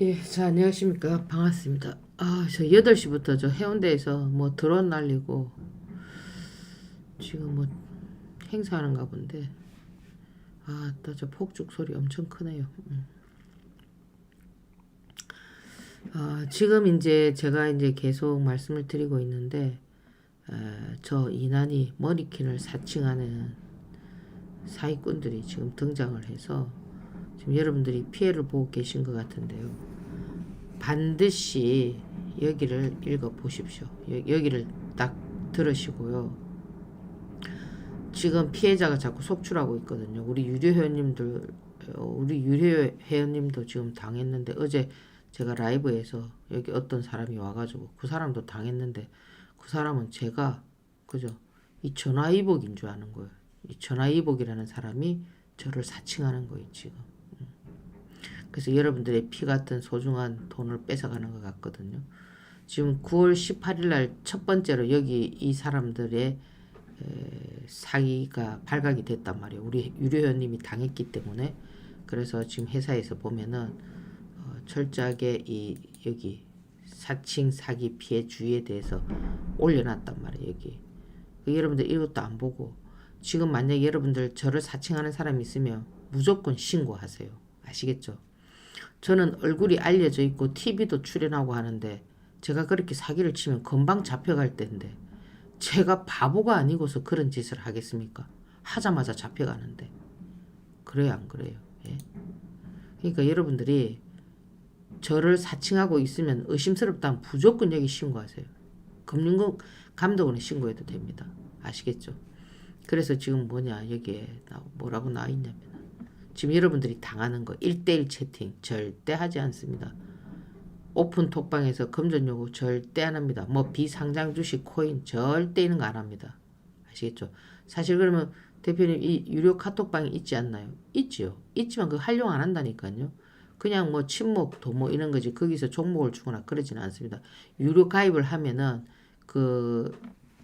예, 자, 안녕하십니까. 반갑습니다. 아, 저 8시부터 저 해운대에서 뭐 드론 날리고 지금 뭐 행사하는가 본데 아, 또 저 폭죽 소리 엄청 크네요. 음. 아, 지금 이제 제가 이제 계속 말씀을 드리고 있는데 에, 저 이난이 머리킨을 사칭하는 사기꾼들이 지금 등장을 해서 지금 여러분들이 피해를 보고 계신 것 같은데요. 반드시 여기를 읽어 보십시오. 여기를 딱 들으시고요. 지금 피해자가 자꾸 속출하고 있거든요. 우리 유료 회원님들, 어, 우리 유료 회원님도 지금 당했는데 어제 제가 라이브에서 여기 어떤 사람이 와가지고 그 사람도 당했는데 그 사람은 제가 그죠? 이 전화위복인 줄 아는 거예요. 이 전화위복이라는 사람이 저를 사칭하는 거예요 지금. 음. 그래서 여러분들의 피 같은 소중한 돈을 뺏어가는 것 같거든요. 지금 9월 18일 날 첫 번째로 여기 이 사람들의 에, 사기가 발각이 됐단 말이에요. 우리 유료회원님이 당했기 때문에 그래서 지금 회사에서 보면은 어, 철저하게 이 여기 사칭 사기 피해 주의에 대해서 올려놨단 말이에요. 여기 그 여러분들 이것도 안 보고 지금 만약에 여러분들 저를 사칭하는 사람이 있으면 무조건 신고하세요. 아시겠죠? 저는 얼굴이 알려져 있고 TV도 출연하고 하는데 제가 그렇게 사기를 치면 금방 잡혀갈 텐데 제가 바보가 아니고서 그런 짓을 하겠습니까? 하자마자 잡혀가는데 그래요 안 그래요? 예? 그러니까 여러분들이 저를 사칭하고 있으면 의심스럽다면 무조건 여기 신고하세요. 금융국 감독원에 신고해도 됩니다. 아시겠죠? 그래서 지금 뭐냐 여기에 나- 뭐라고 나와 있냐면 지금 여러분들이 당하는 거 1대1 채팅 절대 하지 않습니다. 오픈 톡방에서 금전 요구 절대 안 합니다. 뭐 비상장 주식 코인 절대 이런 거 안 합니다. 아시겠죠? 사실 그러면 대표님 이 유료 카톡방이 있지 않나요? 있지요. 있지만 그 활용 안 한다니까요. 그냥 뭐 친목, 도모 이런 거지 거기서 종목을 주거나 그러지는 않습니다. 유료 가입을 하면은 그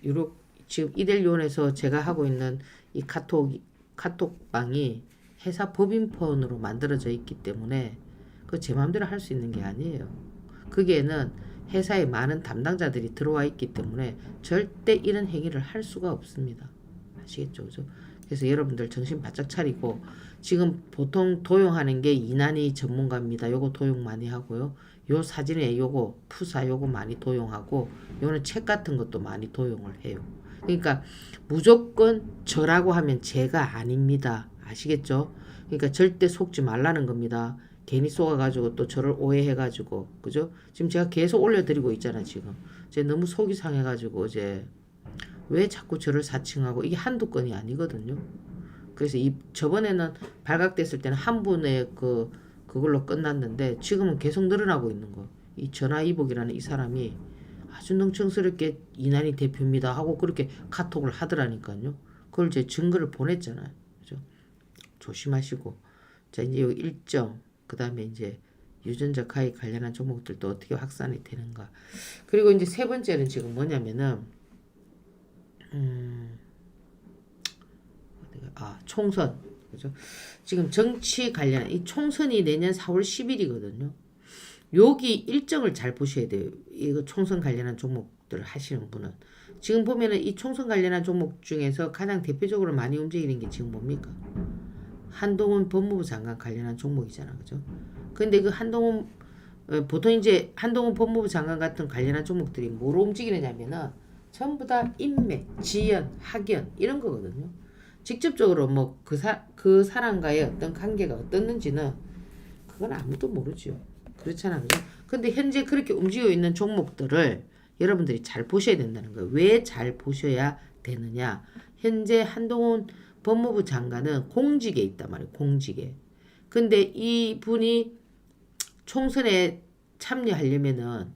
유료 지금 이델리온에서 제가 하고 있는 이 카톡 카톡방이 회사 법인폰으로 만들어져 있기 때문에 그 제 마음대로 할 수 있는 게 아니에요. 거기에는 회사에 많은 담당자들이 들어와 있기 때문에 절대 이런 행위를 할 수가 없습니다. 아시겠죠? 그죠? 그래서 여러분들 정신 바짝 차리고 지금 보통 도용하는 게 이난이 전문가입니다. 요거 도용 많이 하고요. 요 사진에 요거 푸사 요거 많이 도용하고 요는 책 같은 것도 많이 도용을 해요. 그러니까 무조건 저라고 하면 제가 아닙니다. 아시겠죠? 그러니까 절대 속지 말라는 겁니다. 괜히 속아가지고 또 저를 오해해가지고 그죠? 지금 제가 계속 올려드리고 있잖아 지금. 제 너무 속이 상해가지고 이제 왜 자꾸 저를 사칭하고 이게 한두 건이 아니거든요. 그래서 이 저번에는 발각됐을 때는 한 분의 그 그걸로 끝났는데 지금은 계속 늘어나고 있는 거. 이 전화이복이라는 이 사람이 아주 능청스럽게 이난이 대표입니다 하고 그렇게 카톡을 하더라니까요. 그걸 제 증거를 보냈잖아요. 조심하시고 자 이제 여기 일정 그 다음에 이제 유전자 가입 관련한 종목들도 어떻게 확산이 되는가. 그리고 이제 세 번째는 지금 뭐냐면은 음, 아 총선 그죠? 지금 정치 관련 이 총선이 내년 4월 10일이거든요. 여기 일정을 잘 보셔야 돼요. 이거 총선 관련한 종목들을 하시는 분은 지금 보면은 이 총선 관련한 종목 중에서 가장 대표적으로 많이 움직이는 게 지금 뭡니까? 한동훈 법무부 장관 관련한 종목이잖아, 그죠? 근데 그 한동훈 어, 보통 이제 한동훈 법무부 장관 같은 관련한 종목들이 뭐로 움직이느냐면은 전부 다 인맥, 지연, 학연 이런 거거든요. 직접적으로 뭐 그 사, 그 사람과의 어떤 관계가 어떻는지는 그건 아무도 모르죠. 그렇잖아, 그죠? 근데 현재 그렇게 움직이고 있는 종목들을 여러분들이 잘 보셔야 된다는 거예요. 왜 잘 보셔야 되느냐? 현재 한동훈 법무부 장관은 공직에 있단 말이에요. 공직에. 근데 이 분이 총선에 참여하려면은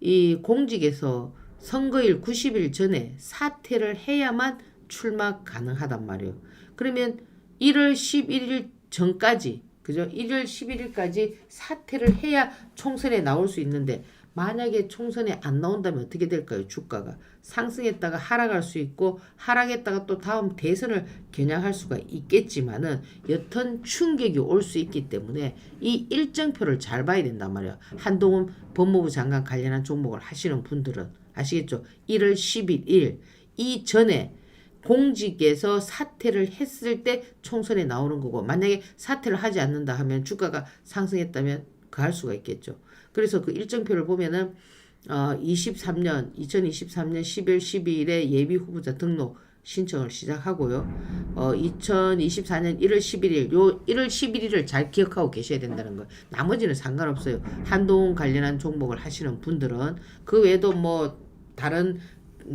이 공직에서 선거일 90일 전에 사퇴를 해야만 출마 가능하단 말이에요. 그러면 1월 11일 전까지 그죠? 1월 11일까지 사퇴를 해야 총선에 나올 수 있는데 만약에 총선에 안 나온다면 어떻게 될까요? 주가가 상승했다가 하락할 수 있고 하락했다가 또 다음 대선을 겨냥할 수가 있겠지만은 여튼 충격이 올 수 있기 때문에 이 일정표를 잘 봐야 된단 말이에요. 한동훈 법무부 장관 관련한 종목을 하시는 분들은 아시겠죠? 1월 11일 이 전에 공직에서 사퇴를 했을 때 총선에 나오는 거고 만약에 사퇴를 하지 않는다 하면 주가가 상승했다면 가할 수가 있겠죠. 그래서 그 일정표를 보면은 어 23년 2023년 10월 12일에 예비 후보자 등록 신청을 시작하고요. 어 2024년 1월 11일 요 1월 11일을 잘 기억하고 계셔야 된다는 거예요. 나머지는 상관없어요. 한동훈 관련한 종목을 하시는 분들은 그 외에도 뭐 다른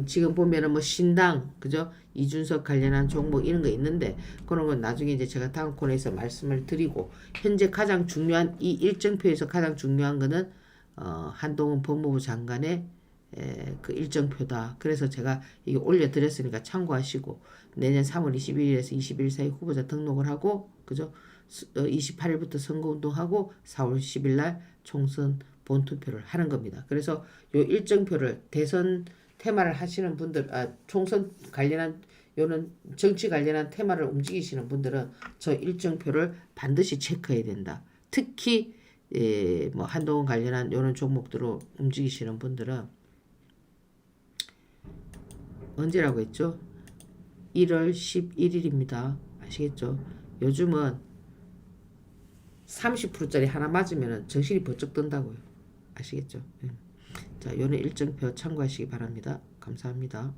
지금 보면은 뭐 신당 그죠 이준석 관련한 종목 이런 거 있는데 그런 건 나중에 이제 제가 다음 코너에서 말씀을 드리고 현재 가장 중요한 이 일정표에서 가장 중요한 거는 어 한동훈 법무부 장관의 에, 그 일정표다. 그래서 제가 이게 올려드렸으니까 참고하시고 내년 3월 21일에서 20일 사이 후보자 등록을 하고 그죠? 수- 어, 28일부터 선거운동하고 4월 10일 날 총선 본투표를 하는 겁니다. 그래서 요 일정표를 대선 테마를 하시는 분들, 아, 총선 관련한 요는 정치 관련한 테마를 움직이시는 분들은 저 일정표를 반드시 체크해야 된다. 특히 예, 뭐 한동훈 관련한 요런 종목들로 움직이시는 분들은 언제라고 했죠? 1월 11일입니다. 아시겠죠? 요즘은 30%짜리 하나 맞으면 정신이 번쩍 든다고요. 아시겠죠? 예. 자, 요는 일정표 참고하시기 바랍니다. 감사합니다.